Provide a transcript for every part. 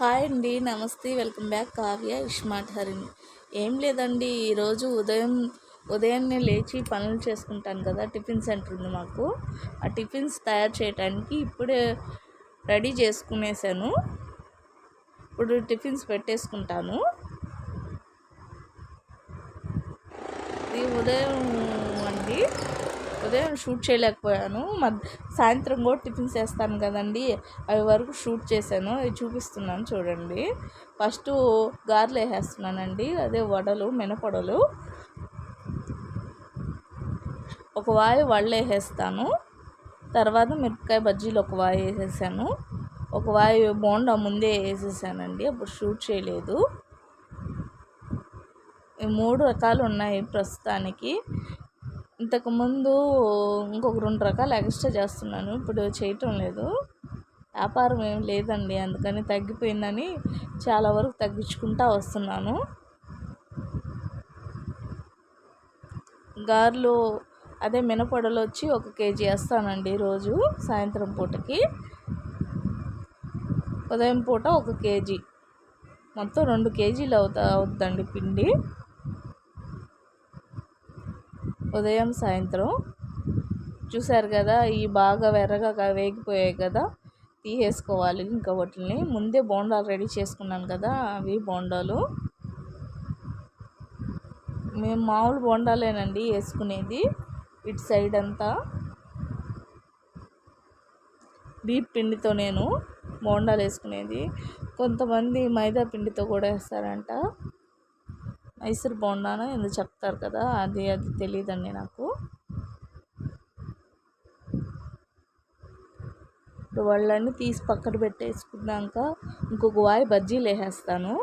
Hi అండి నమస్తే. Welcome back. Kavya ఇష్మాట్ హరిణి. ఏం లేదండి ఈరోజు ఉదయం ఉదయాన్నే లేచి పనులు చేసుకుంటాను కదా టిఫిన్ సెంటర్ ఉంది మాకు. ఆ టిఫిన్స్ తయారు చేయడానికి ఇప్పుడే రెడీ చేసుకునేసాను. ఇప్పుడు టిఫిన్స్ పెట్టేసుకుంటాను. ఈ ఉదయం ఉదయం షూట్ చేయలేకపోయాను. సాయంత్రం కూడా టిఫిన్స్ వేస్తాను కదండి అవి వరకు షూట్ చేశాను. అవి చూపిస్తున్నాను చూడండి. ఫస్ట్ గారెలు వేసేస్తున్నానండి. అదే వడలు మినపడలు. ఒక వాయి వడలు వేసేస్తాను. తర్వాత మిరపకాయ బజ్జీలు ఒక వాయి వేసేసాను. ఒక వాయి బోండా ముందే వేసేసానండి. అప్పుడు షూట్ చేయలేదు. ఈ మూడు రకాలు ఉన్నాయి ప్రస్తుతానికి. ఇంతకుముందు ఇంకొక రెండు రకాలు ఎక్స్ట్రా చేస్తున్నాను. ఇప్పుడు చేయటం లేదు. వ్యాపారం ఏం లేదండి. అందుకని తగ్గిపోయిందని చాలా వరకు తగ్గించుకుంటా వస్తున్నాను. గారెలు అదే మినపొడలు వచ్చి ఒక కేజీ వేస్తానండి రోజు సాయంత్రం పూటకి. ఉదయం పూట ఒక కేజీ. మొత్తం రెండు కేజీలు అవుతా అవుతుందండి పిండి. ఉదయం సాయంత్రం. చూసారు కదా ఈ బాగా వెర్రగా వేగిపోయాయి కదా తీసేసుకోవాలి ఇంకా వాటిని ముందే బోండాలు రెడీ చేసుకున్నాను కదా అవి బోండాలు. మేము మామూలు బోండాలేనండి వేసుకునేది. ఇటు సైడ్ అంతా డీప్ పిండితో నేను బోండాలు వేసుకునేది. కొంతమంది మైదా పిండితో కూడా వేస్తారంట. మైసూర్ బోండాను ఎందుకు చెప్తారు కదా అది అది తెలియదండి నాకు. ఇప్పుడు వాళ్ళని తీసి పక్కన పెట్టేసుకున్నాక ఇంకొక వాయి బజ్జీలు వేసేస్తాను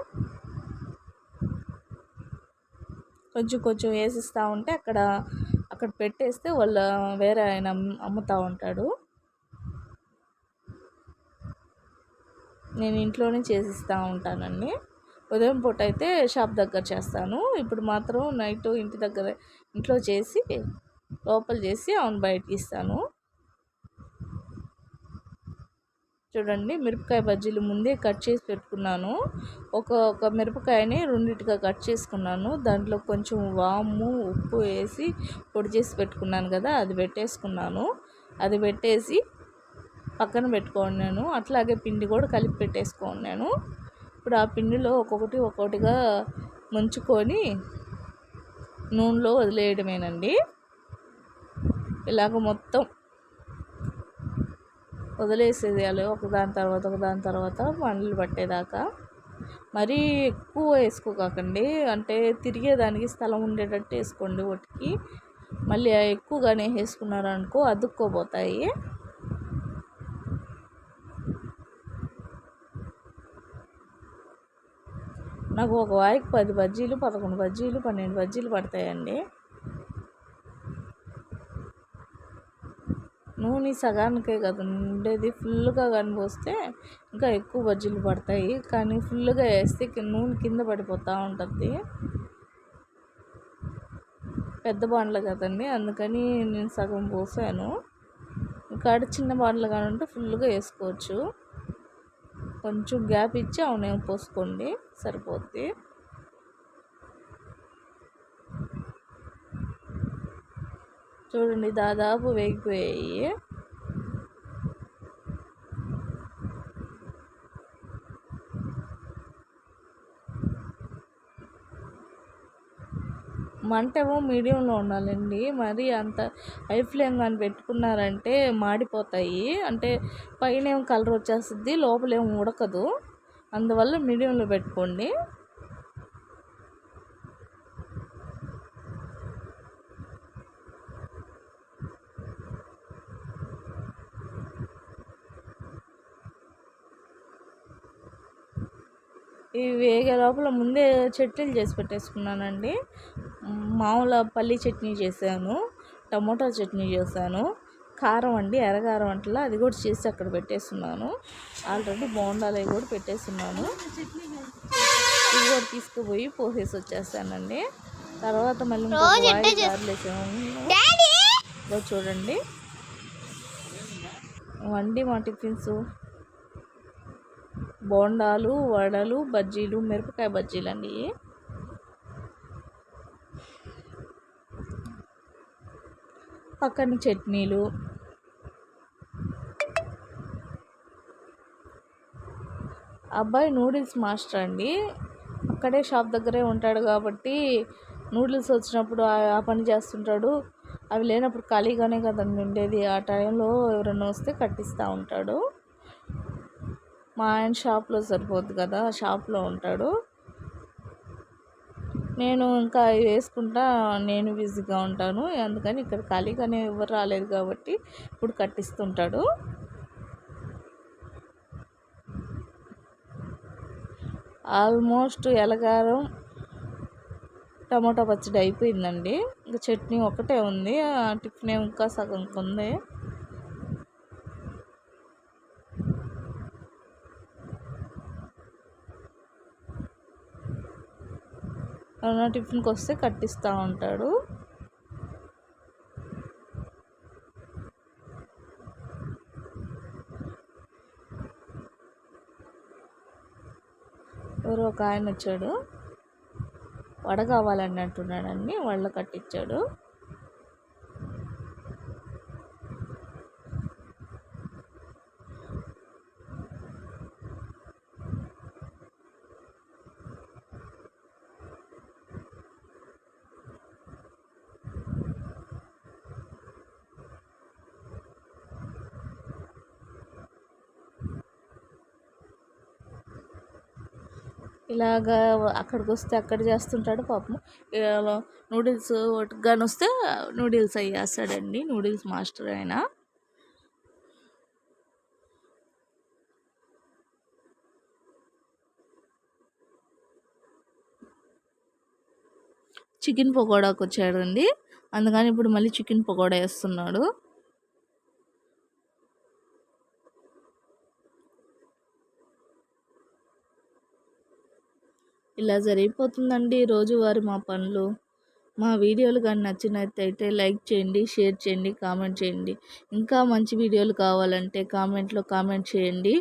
కొంచెం కొంచెం వేసిస్తూ ఉంటే అక్కడ అక్కడ పెట్టేస్తే వాళ్ళ వేరే ఆయన అమ్ముతూ ఉంటాడు. నేను ఇంట్లోనే చేసిస్తూ ఉంటానండి. ఉదయం పూట అయితే షాప్ దగ్గర చేస్తాను. ఇప్పుడు మాత్రం నైట్ ఇంటి దగ్గర ఇంట్లో చేసి లోపల చేసి అవును బయటకి ఇస్తాను చూడండి మిరపకాయ బజ్జీలు ముందే కట్ చేసి పెట్టుకున్నాను. ఒక ఒక మిరపకాయని రెండింటిగా కట్ చేసుకున్నాను. దాంట్లో కొంచెం వాము ఉప్పు వేసి పొడి చేసి పెట్టుకున్నాను కదా అది పెట్టేసుకున్నాను. అది పెట్టేసి పక్కన పెట్టుకున్నాను. అట్లాగే పిండి కూడా కలిపి పెట్టేసుకున్నాను. ఇప్పుడు ఆ పిండిలో ఒక్కొక్కటి ఒక్కొక్కటిగా ముంచుకొని నూనెలో వదిలేయడమేనండి. ఇలాగ మొత్తం వదిలేసేయాలి. ఒకదాని తర్వాత ఒకదాని తర్వాత పండ్లు పట్టేదాకా. మరీ ఎక్కువ వేసుకోకండి అంటే తిరిగేదానికి స్థలం ఉండేటట్టు వేసుకోండి ఒటికి మళ్ళీ ఎక్కువగానే వేసుకున్నారనుకో అతుక్కోపోతాయి నాకు ఒక వాయికి పది బజ్జీలు పదకొండు బజ్జీలు పన్నెండు బజ్జీలు పడతాయండి. నూనె సగానికే కదా ఉండేది ఫుల్గా కానీ పోస్తే ఇంకా ఎక్కువ బజ్జీలు పడతాయి. కానీ ఫుల్గా వేస్తే నూనె కింద పడిపోతూ ఉంటుంది. పెద్ద బాండ్లు కదండి అందుకని నేను సగం పోసాను. ఇంకా చిన్న బాండ్లు కానీ ఉంటే ఫుల్గా వేసుకోవచ్చు. కొంచెం గ్యాప్ ఇచ్చి అవునే పోసుకోండి. సరిపోద్ది. చూడండి దాదాపు వేగిపోయాయి. మంట ఏమో మీడియంలో ఉండాలండి. మరి అంత హై ఫ్లేమ్ కానీ పెట్టుకున్నారంటే మాడిపోతాయి. అంటే పైన ఏమో కలర్ వచ్చేస్తుంది లోపలేమో ఉడకదు. అందువల్ల మీడియంలో పెట్టుకోండి. ఇవి వేగే లోపల ముందే చట్నీలు చేసి పెట్టేసుకున్నానండి. మామూలు పల్లి చట్నీ చేశాను టమోటా చట్నీ చేశాను కారం అండి ఎర్రకారం అంటలా అది కూడా చేసి అక్కడ పెట్టేస్తున్నాను. ఆల్రెడీ బోండాలు అవి కూడా పెట్టేస్తున్నాను. ఇది కూడా తీసుకుపోయి పోసేసి వచ్చేస్తానండి. తర్వాత మళ్ళీ గారెలు చూడండి. వండి మా టిఫిన్స్. బోండాలు వడలు బజ్జీలు మిరపకాయ బజ్జీలు అండి పక్కన చట్నీలు. అబ్బాయి నూడిల్స్ మాస్టర్ అండి. అక్కడే షాప్ దగ్గరే ఉంటాడు కాబట్టి నూడిల్స్ వచ్చినప్పుడు ఆ పని చేస్తుంటాడు. అవి లేనప్పుడు ఖాళీగానే కదండి ఉండేది. ఆ టైంలో ఎవరైనా వస్తే కట్టిస్తూ ఉంటాడు. మా ఆయన షాప్లో సరిపోద్ది కదా షాప్లో ఉంటాడు. నేను ఇంకా వేసుకుంటా నేను బిజీగా ఉంటాను. అందుకని ఇక్కడ ఖాళీగానే ఎవరు రాలేదు కాబట్టి ఇప్పుడు కట్టిస్తుంటాడు. ఆల్మోస్ట్ ఎలగారం టమాటా పచ్చడి అయిపోయిందండి. ఇంకా చట్నీ ఒకటే ఉంది. ఆ టిఫిన్ ఇంకా సగం ఉంది ఎవరైనా టిఫిన్కి వస్తే కట్టిస్తూ ఉంటాడు. ఎవరో ఒక ఆయన వచ్చాడు. వడ కావాలని అంటున్నాడండి కట్టించాడు ఇలాగా అక్కడికి వస్తే అక్కడ చేస్తుంటాడు పాపం. నూడిల్స్ ఒట్టుగాని వస్తే నూడిల్స్ అవి వేస్తాడండి నూడిల్స్ మాస్టర్ ఆయన. చికెన్ పకోడాకి వచ్చాడండి అందుకని ఇప్పుడు మళ్ళీ చికెన్ పకోడా వేస్తున్నాడు. ఇలా జరిగిపోతుందండి రోజువారి మా పనులు. మా వీడియోలు కానీ నచ్చినట్టయితే లైక్ చేయండి షేర్ చేయండి కామెంట్ చేయండి. ఇంకా మంచి వీడియోలు కావాలంటే కామెంట్లో కామెంట్ చేయండి.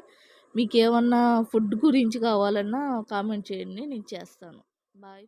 మీకు ఏమన్నా ఫుడ్ గురించి కావాలన్నా కామెంట్ చేయండి నేను చేస్తాను. బాయ్.